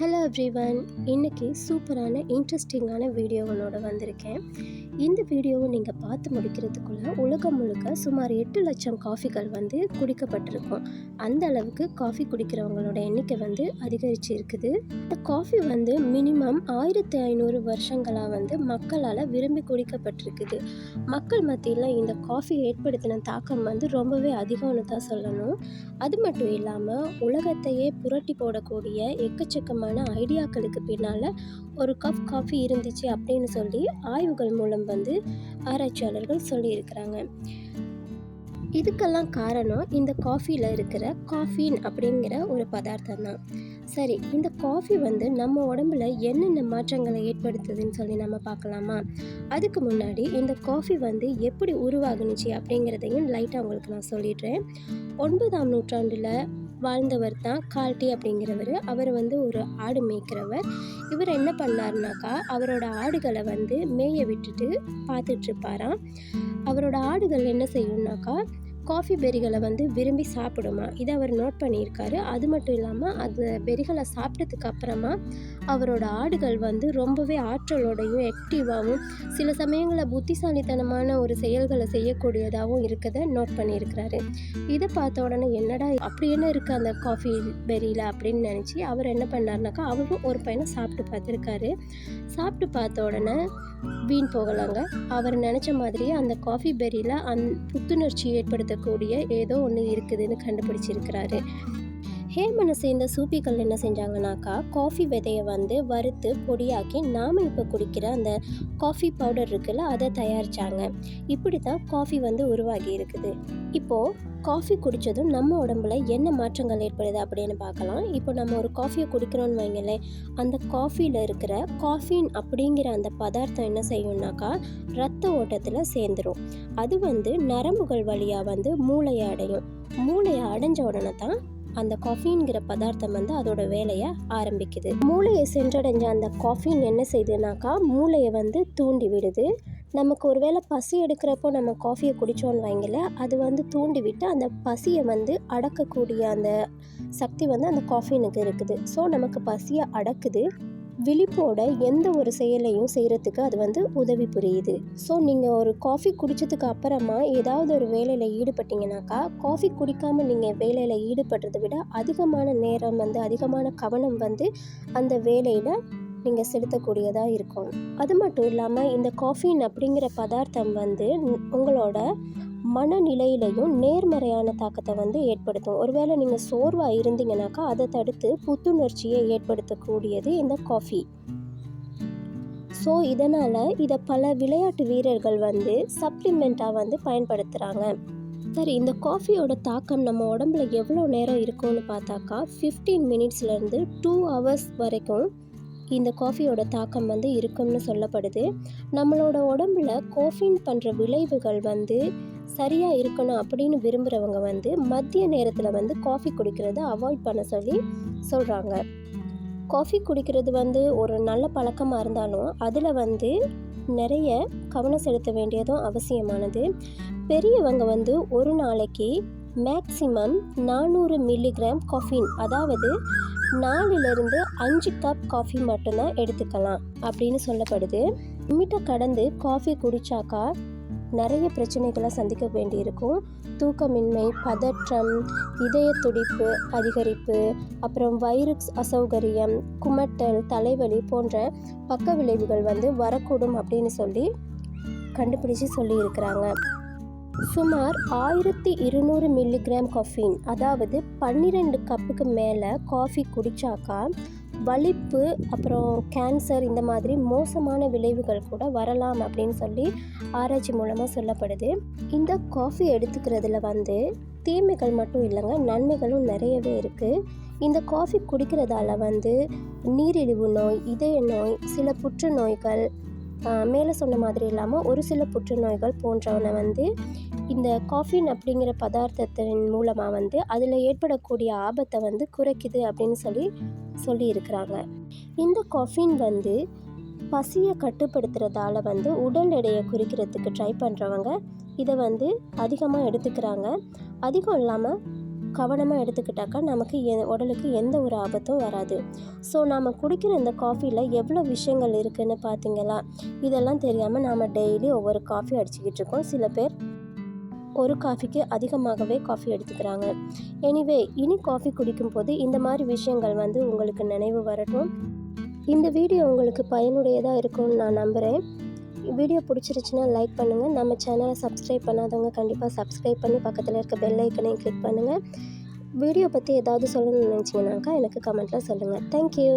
Hello everyone இன்றைக்கி சூப்பரான இன்ட்ரெஸ்டிங்கான வீடியோவனோட வந்திருக்கேன். இந்த வீடியோவை நீங்கள் பார்த்து முடிக்கிறதுக்குள்ளே உலகம் முழுக்க சுமார் எட்டு லட்சம் காஃபிகள் வந்து குடிக்கப்பட்டிருக்கும். அந்த அளவுக்கு காஃபி குடிக்கிறவங்களோட எண்ணிக்கை வந்து அதிகரிச்சு இருக்குது. இந்த காஃபி வந்து மினிமம் ஆயிரத்தி ஐநூறு வருஷங்களாக வந்து மக்களால் விரும்பி குடிக்கப்பட்டிருக்குது. மக்கள் மத்தியில் இந்த காஃபி ஏற்படுத்தின தாக்கம் வந்து ரொம்பவே அதிகம்னு தான் சொல்லணும். அது மட்டும் இல்லாமல் உலகத்தையே புரட்டி போடக்கூடிய எக்கச்சக்கமான ஐடியாக்களுக்கு பின்னால் ஒரு கப் காஃபி இருந்துச்சு அப்படின்னு சொல்லி ஆய்வுகள் மூலம் வந்து ஆராய்ச்சியாளர்கள் சொல்லியிருக்கிறாங்க. இதுக்கெல்லாம் காரணம் இந்த காஃபியில் இருக்கிற காஃபின் அப்படிங்கிற ஒரு பதார்த்தம் தான். சரி இந்த காஃபி வந்து நம்ம உடம்புல என்னென்ன மாற்றங்களை ஏற்படுத்துதுன்னு சொல்லி நம்ம பார்க்கலாமா? அதுக்கு முன்னாடி இந்த காஃபி வந்து எப்படி உருவாகுனுச்சு அப்படிங்கிறதையும் லைட்டாக உங்களுக்கு நான் சொல்லிடுறேன். ஒன்பதாம் நூற்றாண்டில் வாழ்ந்தவர் தான் கால்டி அப்படிங்கிறவர். அவர் வந்து ஒரு ஆடு மேய்க்கிறவர். இவர் என்ன பண்ணாருனாக்கா அவரோட ஆடுகளை வந்து மேய விட்டுட்டு பார்த்துட்ருப்பாராம் அவரோட ஆடுகள் என்ன செய்யும்னாக்கா காஃபி பெரிகளை வந்து விரும்பி சாப்பிடுமா? இதை அவர் நோட் பண்ணியிருக்காரு. அது மட்டும் இல்லாமல் அந்த பெரிகளை சாப்பிட்டதுக்கு அப்புறமா அவரோட ஆடுகள் வந்து ரொம்பவே ஆற்றலோடையும் ஆக்டிவாகவும் சில சமயங்களில் புத்திசாலித்தனமான ஒரு செயல்களை செய்யக்கூடியதாகவும் இருக்கதை நோட் பண்ணியிருக்கிறாரு. இதை பார்த்த உடனே என்னடா அப்படி என்ன இருக்குது அந்த காஃபி பெரியில் அப்படின்னு நினச்சி அவர் என்ன பண்ணாருனாக்கா அவரும் ஒரு பையனை சாப்பிட்டு பார்த்துருக்காரு. சாப்பிட்டு பார்த்த உடனே வீண் போகலாங்க. அவர் நினச்ச மாதிரியே அந்த காஃபி பெரியில் அந் புத்துணர்ச்சி சொல்லக்கூடிய ஏதோ ஒன்று இருக்குதுன்னு கண்டுபிடிச்சிருக்கிறாரு. ஹேமனை சேர்ந்த சூப்பிகள் என்ன செஞ்சாங்கனாக்கா காஃபி விதையை வந்து வறுத்து பொடியாக்கி நாம் இப்போ குடிக்கிற அந்த காஃபி பவுடர் இருக்குல்ல அதை தயாரித்தாங்க இப்படி தான் காஃபி வந்து உருவாகி இருக்குது. இப்போது காஃபி குடித்ததும் நம்ம உடம்புல என்ன மாற்றங்கள் ஏற்படுது அப்படின்னு பார்க்கலாம். இப்போ நம்ம ஒரு காஃபியை குடிக்கிறோன்னு வைங்களேன் அந்த காஃபியில் இருக்கிற காஃபின் அப்படிங்கிற அந்த பதார்த்தம் என்ன செய்யும்னாக்கா ரத்த ஓட்டத்தில் சேர்ந்துடும் அது வந்து நரம்புகள் வழியாக வந்து மூளையை அடையும். மூளையை அடைஞ்ச உடனே தான் அந்த காஃபின்கிற பதார்த்தம் வந்து அதோட வேலையை ஆரம்பிக்குது. மூளையை சென்றடைஞ்ச அந்த காஃபின் என்ன செய்யுதுனாக்கா மூளையை வந்து தூண்டி விடுது. நமக்கு ஒருவேளை பசி எடுக்கிறப்போ நம்ம காஃபியை குடித்தோன்னு வைங்கள அது வந்து தூண்டி விட்டு அந்த பசியை வந்து அடக்கக்கூடிய அந்த சக்தி வந்து அந்த காஃபினுக்கு இருக்குது. ஸோ நமக்கு பசியை அடக்குது. விழிப்போட எந்த ஒரு செயலையும் செய்கிறதுக்கு அது வந்து உதவி புரியுது. ஸோ நீங்கள் ஒரு காஃபி குடித்ததுக்கு அப்புறமா ஏதாவது ஒரு வேலையில் ஈடுபட்டீங்கனாக்கா காஃபி குடிக்காமல் நீங்கள் வேலையில் ஈடுபடுறதை விட அதிகமான நேரம் வந்து அதிகமான கவனம் வந்து அந்த வேலையில் நீங்கள் செலுத்தக்கூடியதாக இருக்கும். அது மட்டும் இல்லாமல் இந்த காஃபின் அப்படிங்கிற பதார்த்தம் வந்து உங்களோட மனநிலையிலையும் நேர்மறையான தாக்கத்தை வந்து ஏற்படுத்தும். ஒருவேளை நீங்கள் சோர்வாக இருந்தீங்கனாக்கா அதை தடுத்து புத்துணர்ச்சியை ஏற்படுத்தக்கூடியது இந்த காஃபி. ஸோ இதனால் இதை பல விளையாட்டு வீரர்கள் வந்து சப்ளிமெண்ட்டாக வந்து பயன்படுத்துகிறாங்க சரி இந்த காஃபியோட தாக்கம் நம்ம உடம்புல எவ்வளோ நேரம் இருக்கும்னு பார்த்தாக்கா ஃபிஃப்டீன் மினிட்ஸ்லேருந்து டூ ஹவர்ஸ் வரைக்கும் இந்த காஃபியோட தாக்கம் வந்து இருக்கும்னு சொல்லப்படுது. நம்மளோட உடம்புல கோஃபின் பண்ணுற விளைவுகள் வந்து சரியாக இருக்கணும் அப்படின்னு விரும்புகிறவங்க வந்து மதிய நேரத்தில் வந்து காஃபி குடிக்கிறத அவாய்ட் பண்ண சொல்லி சொல்கிறாங்க காஃபி குடிக்கிறது வந்து ஒரு நல்ல பழக்கமாக இருந்தாலும் அதில் வந்து நிறைய கவனம் செலுத்த வேண்டியதும் அவசியமானது. பெரியவங்க வந்து ஒரு நாளைக்கு மேக்சிமம் நானூறு மில்லிகிராம் காஃபின் அதாவது நாலுலேருந்து அஞ்சு கப் காஃபி மட்டும்தான் எடுத்துக்கலாம் அப்படின்னு சொல்லப்படுது. லிமிட்டை கடந்து காஃபி குடித்தாக்கா நிறைய பிரச்சனைகளை சந்திக்க வேண்டியிருக்கும். தூக்கமின்மை பதற்றம் இதய துடிப்பு அதிகரிப்பு அப்புறம் வயிறு அசௌகரியம் குமட்டல் தலைவலி போன்ற பக்க விளைவுகள் வந்து வரக்கூடும் அப்படின்னு சொல்லி கண்டுபிடிச்சு சொல்லியிருக்கிறாங்க. சுமார் ஆயிரத்தி இருநூறு மில்லிகிராம் காஃபின் அதாவது பன்னிரெண்டு கப்புக்கு மேலே காஃபி குடித்தாக்கா வலிப்பு அப்புறம் கேன்சர் இந்த மாதிரி மோசமான விளைவுகள் கூட வரலாம் அப்படின்னு சொல்லி ஆராய்ச்சி மூலமாக சொல்லப்படுது. இந்த காஃபி எடுத்துக்கிறதுல வந்து தீமைகள் மட்டும் இல்லைங்க நன்மைகளும் நிறையவே இருக்குது இந்த காஃபி குடிக்கிறதால வந்து நீரிழிவு நோய் இதய நோய் சில புற்றுநோய்கள் மேலே சொன்ன மாதிரி இல்லாமல் ஒரு சில புற்றுநோய்கள் போன்றவனை வந்து இந்த காஃபின் அப்படிங்கிற பதார்த்தத்தின் மூலமாக வந்து அதில் ஏற்படக்கூடிய ஆபத்தை வந்து குறைக்குது அப்படின்னு சொல்லி சொல்லியிருக்கிறாங்க. இந்த காஃபின் வந்து பசியை கட்டுப்படுத்துறதால வந்து உடல் எடையை குறிக்கிறதுக்கு ட்ரை பண்ணுறவங்க இதை வந்து அதிகமாக எடுத்துக்கிறாங்க. அதிகம் இல்லாமல் கவனமாக எடுத்துக்கிட்டாக்கா நமக்கு எ உடலுக்கு எந்த ஒரு ஆபத்தும் வராது. ஸோ நாம் குடிக்கிற இந்த காஃபியில் எவ்வளோ விஷயங்கள் இருக்குதுன்னு பார்த்தீங்களா? இதெல்லாம் தெரியாமல் நாம் டெய்லி ஒவ்வொரு காஃபி அடிச்சுக்கிட்டு இருக்கோம். சில பேர் ஒரு காஃபிக்கு அதிகமாகவே காஃபி எடுத்துக்கிறாங்க. எனிவே இனி காஃபி குடிக்கும்போது இந்த மாதிரி விஷயங்கள் வந்து உங்களுக்கு நினைவு வரட்டும். இந்த வீடியோ உங்களுக்கு பயனுடையதாக இருக்கும்னு நான் நம்புகிறேன் வீடியோ பிடிச்சிருச்சுன்னா லைக் பண்ணுங்கள் நம்ம சேனலை சப்ஸ்கிரைப் பண்ணாதவங்க கண்டிப்பாக சப்ஸ்கிரைப் பண்ணி பக்கத்தில் இருக்க பெல் ஐக்கனையும் கிளிக் பண்ணுங்கள் வீடியோ பற்றி ஏதாவது சொல்லணும்னு நினச்சிங்கனாக்கா எனக்கு கமெண்ட்டில் சொல்லுங்கள் தேங்க்யூ